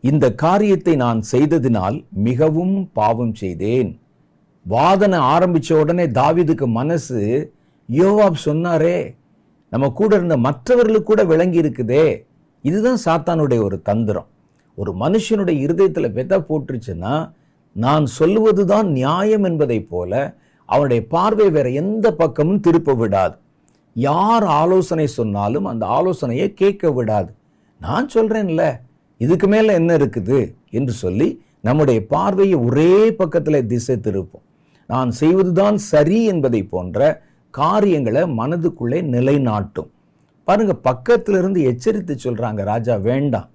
இந்த காரியத்தை நான் செய்ததினால் மிகவும் பாவம் செய்தேன். வாதனை ஆரம்பித்த உடனே தாவிதுக்கு மனசு யோவாப் சொன்னாரே நம்ம கூட இருந்த மற்றவர்களுக்கு கூட விளங்கி இருக்குதே. இதுதான் சாத்தானுடைய ஒரு தந்திரம். ஒரு மனுஷனுடைய இருதயத்தில் விதை போட்டுருச்சுன்னா நான் சொல்லுவது தான் நியாயம் என்பதைப் போல அவனுடைய பார்வை வேற எந்த பக்கமும் திருப்ப விடாது. யார் ஆலோசனை சொன்னாலும் அந்த ஆலோசனையை கேட்க விடாது. நான் சொல்கிறேன்ல இதுக்கு மேலே என்ன இருக்குது என்று சொல்லி நம்முடைய பார்வையை ஒரே பக்கத்தில் திசை திருப்போம். நான் செய்வதுதான் சரி என்பதை போன்ற காரியங்களை மனதுக்குள்ளே நிலைநாட்டும். பாருங்க பக்கத்திலிருந்து எச்சரித்து சொல்கிறாங்க ராஜா வேண்டாம்.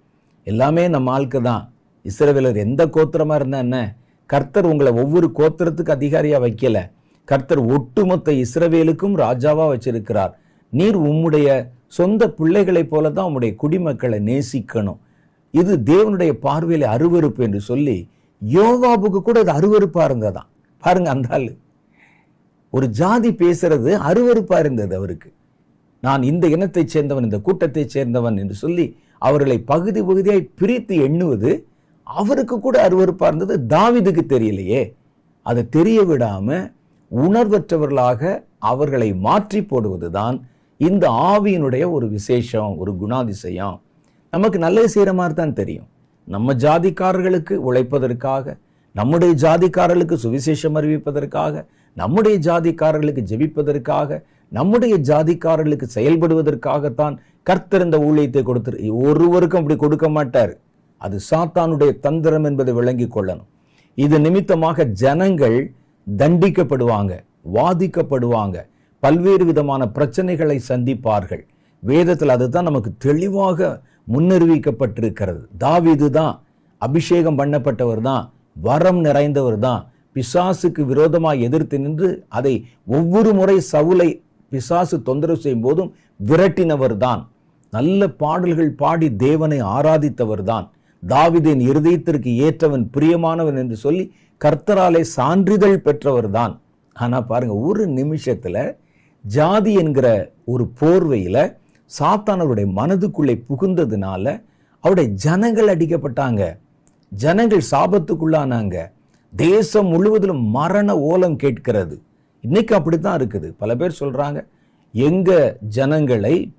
எல்லாமே நம்ம ஆளுக்கு தான். இஸ்ரவேலர் எந்த கோத்திரமாக இருந்தா என்ன? கர்த்தர் உங்களை ஒவ்வொரு கோத்திரத்துக்கு அதிகாரியாக வைக்கல. கர்த்தர் ஒட்டுமொத்த இஸ்ரவேலுக்கும் ராஜாவாக வச்சிருக்கிறார். நீர் உம்முடைய சொந்த பிள்ளைகளைப் போல தான் உம்முடைய குடிமக்களை நேசிக்கணும். இது தேவனுடைய பார்வையில் அருவருப்பு என்று சொல்லி யோவாபுக்கு கூட அது அருவறுப்பாக இருந்ததாம். பாருங்க அந்த ஆள். ஒரு ஜாதி பேசுறது அருவறுப்பாக இருந்தது அவருக்கு. நான் இந்த இனத்தைச் சேர்ந்தவன் இந்த கூட்டத்தைச் சேர்ந்தவன் என்று சொல்லி அவர்களை பகுதி பகுதியாய் பிரித்து எண்ணுவது அவருக்கு கூட அருவறுப்பாக இருந்தது. தாவிதுக்கு தெரியலையே. அதை தெரிய விடாமல் உணர்வற்றவர்களாக அவர்களை மாற்றி போடுவதுதான் இந்த ஆவியினுடைய ஒரு விசேஷம் ஒரு குணாதிசயம். நமக்கு நல்லது செய்கிற மாதிரி தான் தெரியும். நம்ம ஜாதிக்காரர்களுக்கு உழைப்பதற்காக நம்முடைய ஜாதிக்காரர்களுக்கு சுவிசேஷம் அறிவிப்பதற்காக நம்முடைய ஜாதிக்காரர்களுக்கு ஜெபிப்பதற்காக நம்முடைய ஜாதிக்காரர்களுக்கு செயல்படுவதற்காகத்தான் கர்த்தர் இந்த ஊழியத்தை கொடுத்து ஒருவருக்கும் அப்படி கொடுக்க மாட்டார். அது சாத்தானுடைய தந்திரம் என்பதை விளங்கிக் கொள்ளணும். இது நிமித்தமாக ஜனங்கள் தண்டிக்கப்படுவாங்க வாதிக்கப்படுவாங்க பல்வேறு விதமான பிரச்சனைகளை சந்திப்பார்கள். வேதத்தில் அதுதான் நமக்கு தெளிவாக முன்னறிவிக்கப்பட்டிருக்கிறது. தாவிது தான் அபிஷேகம் பண்ணப்பட்டவர் தான் வரம் நிறைந்தவர் தான். பிசாசுக்கு விரோதமாக எதிர்த்து நின்று அதை ஒவ்வொரு முறை சவுலை பிசாசு தொந்தரவு செய்யும் போதும் விரட்டினவர் தான். நல்ல பாடல்கள் பாடி தேவனை ஆராதித்தவர் தான். தாவிதின் இருதயத்திற்கு ஏற்றவன் பிரியமானவன் என்று சொல்லி கர்த்தராலே சான்றிதழ் பெற்றவர் தான். ஆனால் பாருங்கள் ஒரு நிமிஷத்தில் ஜாதி என்கிற ஒரு போர்வையில் சாத்தானவருடைய மனதுக்குள்ளே புகுந்ததுனால அவருடைய ஜனங்கள் அடிக்கப்பட்டாங்க. ஜனங்கள் சாபத்துக்குள்ளானாங்க. தேசம் முழுவதிலும் மரண ஓலம் கேட்கிறது. இன்னைக்கு அப்படித்தான் இருக்குது. பல பேர் சொல்கிறாங்க எங்கள் ஜனங்களை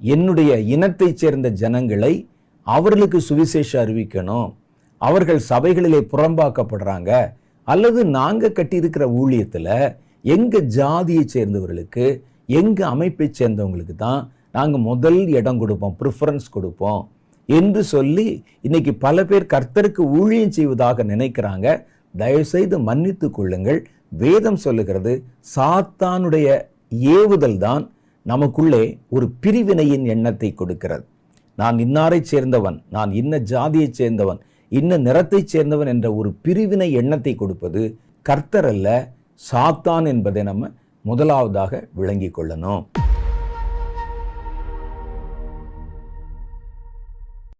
என்னுடைய இனத்தைச் சேர்ந்த ஜனங்களை அவர்களுக்கு சுவிசேஷம் அறிவிக்கணும். அவர்கள் சபைகளிலே புறம்பாக்கப்படுறாங்க. அல்லது நாங்கள் கட்டியிருக்கிற ஊழியத்தில் எங்கள் ஜாதியை சேர்ந்தவர்களுக்கு எங்கள் அமைப்பை சேர்ந்தவங்களுக்கு தான் நாங்கள் முதல் இடம் கொடுப்போம் ப்ரிஃபரன்ஸ் கொடுப்போம் என்று சொல்லி இன்னைக்கு பல பேர் கர்த்தருக்கு ஊழியம் செய்வதாக நினைக்கிறாங்க. தயவுசெய்து மன்னித்து கொள்ளுங்கள். வேதம் சொல்லுகிறது சாத்தானுடைய ஏவுதல் தான் நமக்குள்ளே ஒரு பிரிவினையின் எண்ணத்தை கொடுக்கிறது. நான் இன்னாரைச் சேர்ந்தவன் நான் இன்ன ஜாதியைச் சேர்ந்தவன் இன்ன நிறத்தைச் சேர்ந்தவன் என்ற ஒரு பிரிவினை எண்ணத்தை கொடுப்பது கர்த்தர் அல்ல சாத்தான் என்பதை நம்ம முதலாவதாக விளங்கிக் கொள்ளணும்.